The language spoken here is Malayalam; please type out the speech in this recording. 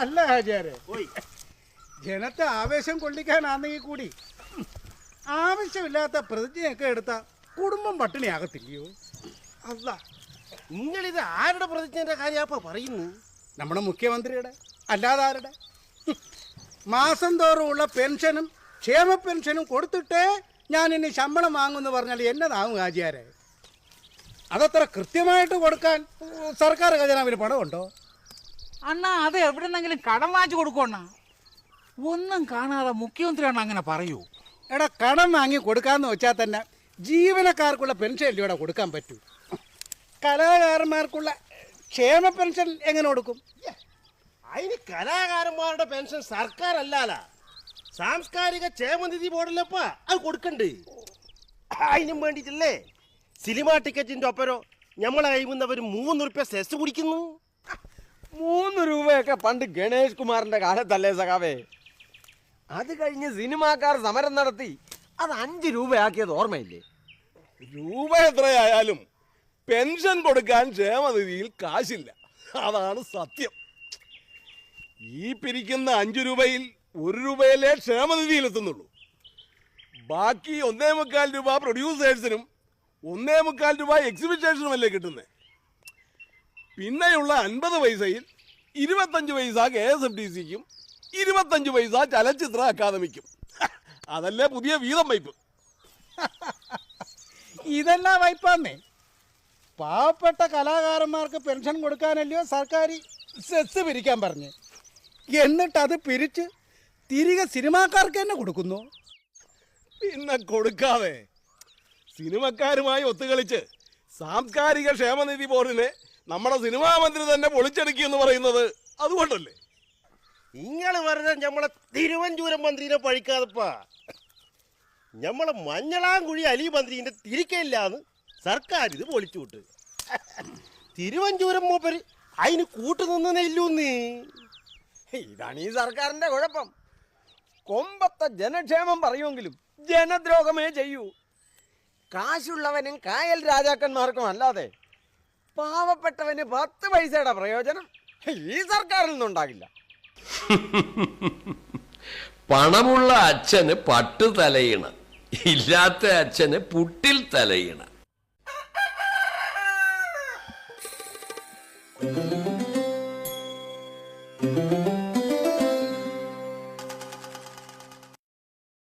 അല്ല ആചാര്യ ജനത്തെ ആവേശം കൊള്ളിക്കാനാണെങ്കിൽ കൂടി ആവശ്യമില്ലാത്ത പ്രതിജ്ഞയൊക്കെ എടുത്ത കുടുംബം പട്ടിണിയാകത്തില്ലയോ? അല്ല നിങ്ങളിത് ആരുടെ പ്രതിജ്ഞന്റെ കാര്യാപ്പ പറയുന്നു? നമ്മുടെ മുഖ്യമന്ത്രിയുടെ അല്ലാതെ ആരുടെ മാസം തോറുമുള്ള പെൻഷനും ക്ഷേമ പെൻഷനും കൊടുത്തിട്ട് ഞാൻ ഇനി ശമ്പളം വാങ്ങുമെന്ന് പറഞ്ഞാൽ എന്നതാവും ഹാജിയാരെ അതത്ര കൃത്യമായിട്ട് കൊടുക്കാൻ സർക്കാർ ഖജനാവിന് പണമുണ്ടോ? അണ്ണാ അത് എവിടെന്നെങ്കിലും കടം വാങ്ങിച്ചു കൊടുക്കണ ഒന്നും കാണാതെ മുഖ്യമന്ത്രിയാണ് അങ്ങനെ പറയൂ. എടാ കടം വാങ്ങി കൊടുക്കാന്ന് വെച്ചാൽ തന്നെ ജീവനക്കാർക്കുള്ള പെൻഷൻ അല്ലയോടെ കൊടുക്കാൻ പറ്റൂ. കലാകാരന്മാർക്കുള്ള ക്ഷേമ പെൻഷൻ എങ്ങനെ കൊടുക്കും? അതിന് കലാകാരന്മാരുടെ പെൻഷൻ സർക്കാർ അല്ലാല സാംസ്കാരിക ക്ഷേമനിധി ബോർഡിലപ്പ അത് കൊടുക്കണ്ട്. അതിനും വേണ്ടിട്ടല്ലേ സിനിമ ടിക്കറ്റിന്റെ ഒപ്പരോ ഞമ്മളെ കൈമുന്നവർ മൂന്ന് റുപ്യ സെസ് കുടിക്കുന്നു. മൂന്ന് രൂപയൊക്കെ പണ്ട് ഗണേഷ് കുമാറിന്റെ കാലത്തല്ലേ സഖാവേ? അത് കഴിഞ്ഞ് സിനിമാക്കാർ സമരം നടത്തി. അത് അഞ്ച് രൂപയാക്കിയത് ഓർമ്മയില്ലേ? രൂപ എത്രയായാലും പെൻഷൻ കൊടുക്കാൻ ക്ഷേമനിധിയിൽ കാശില്ല. അതാണ് സത്യം. ഈ പിരിക്കുന്ന അഞ്ചു രൂപയിൽ ഒരു രൂപയിലെ ക്ഷേമനിധിയിൽ എത്തുന്നുള്ളൂ ബാക്കി ഒന്നേ മുക്കാൽ രൂപ പ്രൊഡ്യൂസേഴ്സിനും ഒന്നേ മുക്കാൽ രൂപ എക്സിബിറ്റേഷനുമല്ലേ കിട്ടുന്നത് പിന്നെയുള്ള അൻപത് പൈസയിൽ ഇരുപത്തഞ്ച് പൈസ കെ എസ് എഫ് ഡി സിക്കും ഇരുപത്തഞ്ച് പൈസ ചലച്ചിത്ര അക്കാദമിക്കും. അതല്ലേ പുതിയ വീതം വൈപ്പ്. ഇതെല്ലാം വൈപ്പാന്നേ. പാവപ്പെട്ട കലാകാരന്മാർക്ക് പെൻഷൻ കൊടുക്കാനല്ലയോ സർക്കാർ സെസ് പിരിക്കാൻ പറഞ്ഞ്. എന്നിട്ട് അത് പിരിച്ച് തിരികെ സിനിമാക്കാർക്ക് തന്നെ കൊടുക്കുന്നു. പിന്നെ കൊടുക്കാതെ സിനിമക്കാരുമായി ഒത്തുകളിച്ച് സാംസ്കാരിക ക്ഷേമനിധി ബോർഡിനെ നമ്മുടെ സിനിമാ മന്ത്രി തന്നെ പൊളിച്ചെടുക്കി എന്ന് പറയുന്നത് അതുകൊണ്ടല്ലേ? നിങ്ങൾ വെറുതെ നമ്മളെ തിരുവഞ്ചൂരം മന്ത്രിനെ പഴിക്കാതപ്പാ. നമ്മളെ മഞ്ഞളാംകുഴി അലി മന്ത്രിന്റെ തിരിക്കയില്ലാന്ന് സർക്കാർ ഇത് പൊളിച്ചു വിട്ട് തിരുവഞ്ചൂരം മൂപ്പര് അതിന് കൂട്ടുനിന്നേ ഇല്ലൂന്ന്. ഇതാണ് ഈ സർക്കാരിന്റെ കുഴപ്പം. കൊമ്പത്തെ ജനക്ഷേമം പറയുമെങ്കിലും ജനദ്രോഹമേ ചെയ്യൂ. കാശുള്ളവനും കായൽ രാജാക്കന്മാർക്കും അല്ലാതെ പാവപ്പെട്ടവന് പത്ത് പൈസയുടെ പ്രയോജനം ഈ സർക്കാരിൽ നിന്നുണ്ടാകില്ല. പണമുള്ള അച്ഛന് പട്ടു തലയിണ ഇല്ലാത്ത അച്ഛന് പുട്ടിൽ തലയിണ.